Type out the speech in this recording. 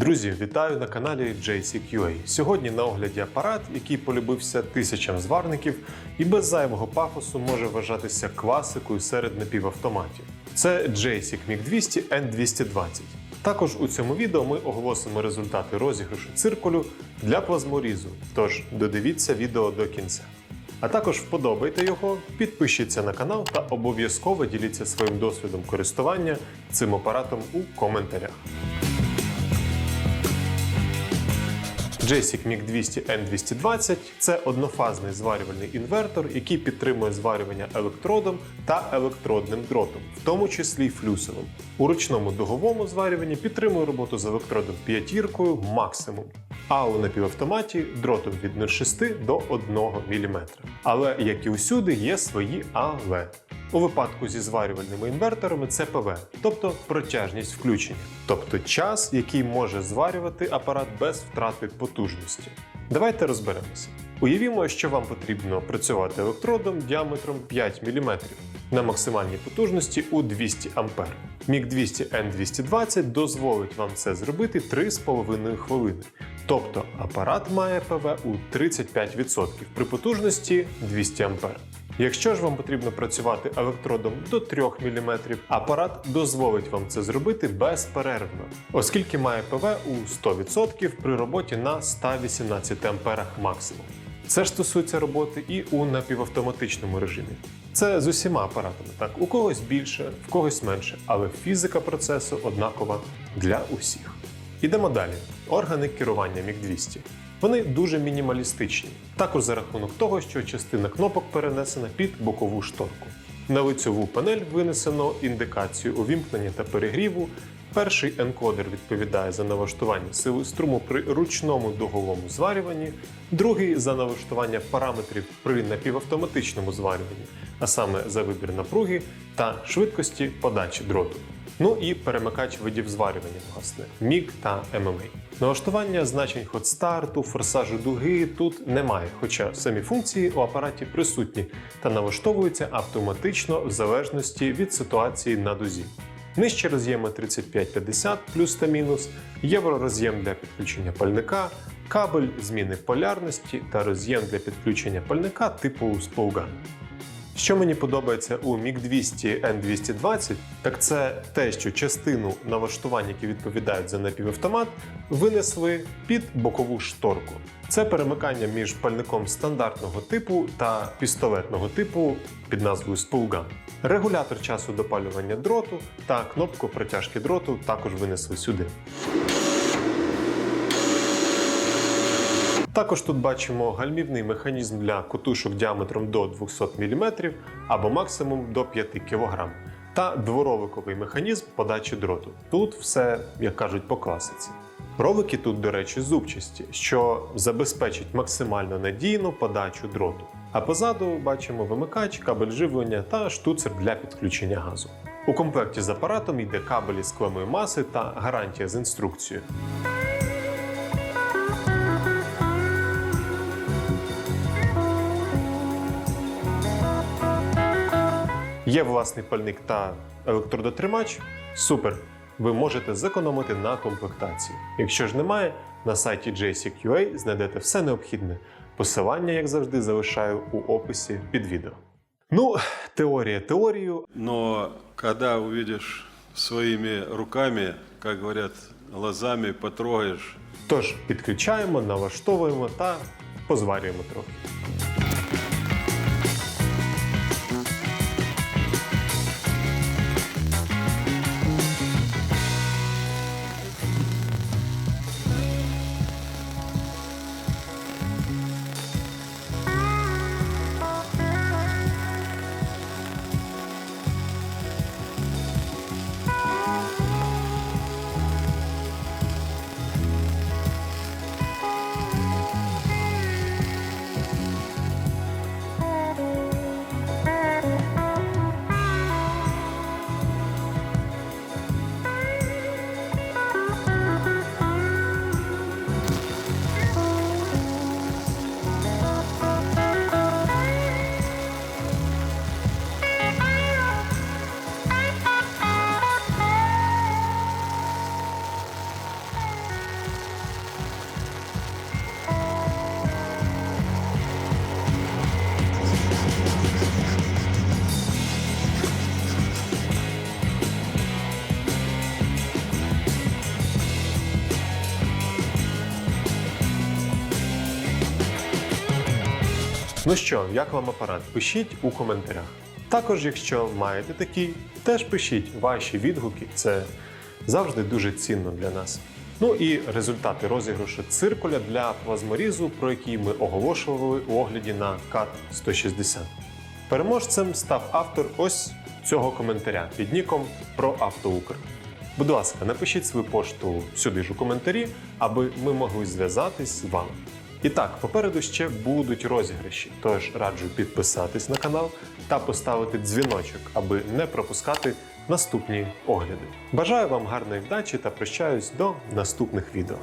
Друзі, вітаю на каналі JCQA. Сьогодні на огляді апарат, який полюбився тисячам зварників і без зайвого пафосу може вважатися класикою серед напівавтоматів. Це JCIC MiG 200 N220. Також у цьому відео ми оголосимо результати розіграшу циркулю для плазморізу. Тож додивіться відео до кінця. А також вподобайте його, підпишіться на канал та обов'язково діліться своїм досвідом користування цим апаратом у коментарях. JCIC MiG 200 N220 це однофазний зварювальний інвертор, який підтримує зварювання електродом та електродним дротом, в тому числі флюсовим. У ручному дуговому зварюванні підтримує роботу з електродом п'ятіркою максимум. А у напівавтоматі дротом від 0,6 до 1 мм. Але, як і усюди, є свої але. У випадку зі зварювальними інверторами це ПВ, тобто протяжність включення, тобто час, який може зварювати апарат без втрати потужності. Давайте розберемося. Уявімо, що вам потрібно працювати електродом діаметром 5 мм на максимальній потужності у 200 А. MiG 200 N220 дозволить вам це зробити 3,5 хвилини. Тобто апарат має ПВ у 35% при потужності 200 А. Якщо ж вам потрібно працювати електродом до 3 мм, апарат дозволить вам це зробити безперервно, оскільки має ПВ у 100% при роботі на 118 А максимум. Це ж стосується роботи і у напівавтоматичному режимі. Це з усіма апаратами. Так, у когось більше, в когось менше, але фізика процесу однакова для усіх. Ідемо далі. Органи керування MiG-200. Вони дуже мінімалістичні, також за рахунок того, що частина кнопок перенесена під бокову шторку. На лицьову панель винесено індикацію увімкнення та перегріву. Перший енкодер відповідає за налаштування сили струму при ручному дуговому зварюванні, другий за налаштування параметрів при напівавтоматичному зварюванні, а саме за вибір напруги та швидкості подачі дроту. Ну і перемикач видів зварювання, власне, MIG та MMA. Налаштування значень ход-старту, форсажу дуги тут немає, хоча самі функції у апараті присутні та налаштовуються автоматично в залежності від ситуації на дузі. Нижче роз'єми 3550 плюс та мінус, євророз'єм для підключення пальника, кабель зміни полярності та роз'єм для підключення пальника типу Spolgan. Що мені подобається у MiG 200 N220, так це те, що частину налаштувань, які відповідають за напівавтомат, винесли під бокову шторку. Це перемикання між пальником стандартного типу та пістолетного типу під назвою Spulgan. Регулятор часу допалювання дроту та кнопку протяжки дроту також винесли сюди. Також тут бачимо гальмівний механізм для котушок діаметром до 200 мм або максимум до 5 кг та дворовиковий механізм подачі дроту. Тут все, як кажуть, по класиці. Ровики тут, до речі, зубчасті, що забезпечить максимально надійну подачу дроту. А позаду бачимо вимикач, кабель живлення та штуцер для підключення газу. У комплекті з апаратом йде кабель із клемою маси та гарантія з інструкцією. Є власний пальник та електродотримач. Супер! Ви можете зекономити на комплектації. Якщо ж немає, на сайті JCQA знайдете все необхідне. Посилання, як завжди, залишаю у описі під відео. Ну, теорія теорію, Но когда увидишь своими руками, как говорят, глазами потрогаешь, тож підключаємо, налаштовуємо та позварюємо трохи. Ну що, як вам апарат? Пишіть у коментарях. Також, якщо маєте такий, теж пишіть ваші відгуки. Це завжди дуже цінно для нас. Ну і результати розіграшу циркуля для плазморізу, про який ми оголошували у огляді на CAT 160. Переможцем став автор ось цього коментаря під ніком про Автоукр. Будь ласка, напишіть свою пошту сюди ж у коментарі, аби ми могли зв'язатись з вами. І так, попереду ще будуть розіграші, тож раджу підписатись на канал та поставити дзвіночок, аби не пропускати наступні огляди. Бажаю вам гарної вдачі та прощаюсь до наступних відео.